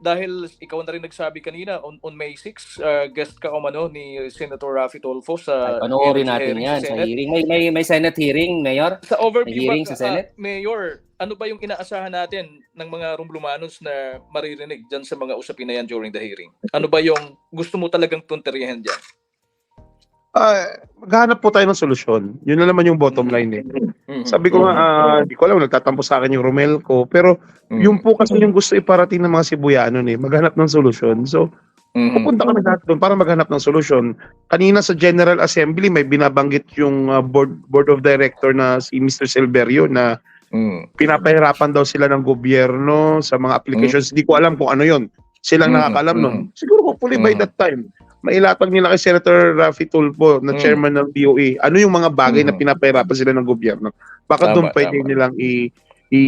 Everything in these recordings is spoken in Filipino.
dahil ikaw na rin nagsabi kanina on, on May 6 uh, guest ka umano ni Senator Raffy Tulfo sa Ay, panoorin hearing natin yan sa sa hearing. May, may, may Senate hearing, Mayor? Sa overview May hearing ba, sa Senate? ah, Mayor, ano ba yung inaasahan natin ng mga Rumblumanos na maririnig dyan sa mga usapin na yan during the hearing? Ano ba yung gusto mo talagang tunterihan dyan? Ah, maghanap po tayo ng solusyon. Yun na naman yung bottom line eh. Mhm. Sabi ko nga, ah, di ko alam, nagtatampo sa akin yung Romel ko. Pero Mhm. yung po kasi yung gusto iparating ng mga Cebuano eh, maghanap ng solusyon. So, Mhm. pupunta kami lahat doon para maghanap ng solusyon. Kanina sa General Assembly, may binabanggit yung ah, board, board of Director na si Mr. Silverio na Mhm. pinapahirapan daw sila ng gobyerno sa mga applications. Hindi ko alam kung ano yon. Silang Mm, nakakalam mm. nun. Siguro hopefully by Mm. that time, mailatag nila kay Senator Raffy Tulfo na Mm. chairman ng DOE. Ano yung mga bagay na Mm. pinapahirapan sila ng gobyerno? Baka Tama, doon pwede tama. nilang i i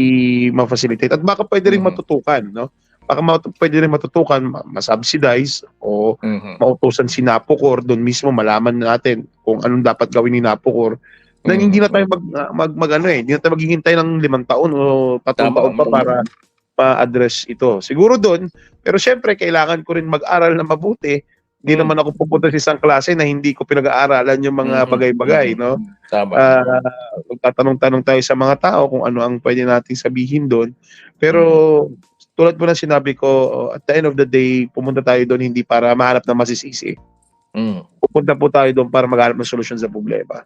ma-facilitate at baka pwede rin Mm. matutukan, no? Baka ma- pwede rin matutukan, ma- ma-subsidize o Mhm. mautusan si Napocor doon mismo malaman natin kung anong dapat gawin ni Napocor na Mm. hindi na tayo mag, mag, mag ano eh, hindi na tayo maghihintay ng limang taon o tatlong taon pa para pa-address ito. Siguro doon, pero syempre kailangan ko rin mag-aral na mabuti. Hindi Mm. naman ako pupunta sa isang klase na hindi ko pinag-aaralan yung mga Mhm. bagay-bagay, no? Tama. Ah, magtatanong-tanong tayo sa mga tao kung ano ang pwede nating sabihin doon. Pero tulad po ng sinabi ko, at the end of the day, pumunta tayo doon hindi para mahanap ng masisisi. Mhm. Pupunta po tayo doon para maghanap ng solusyon sa problema.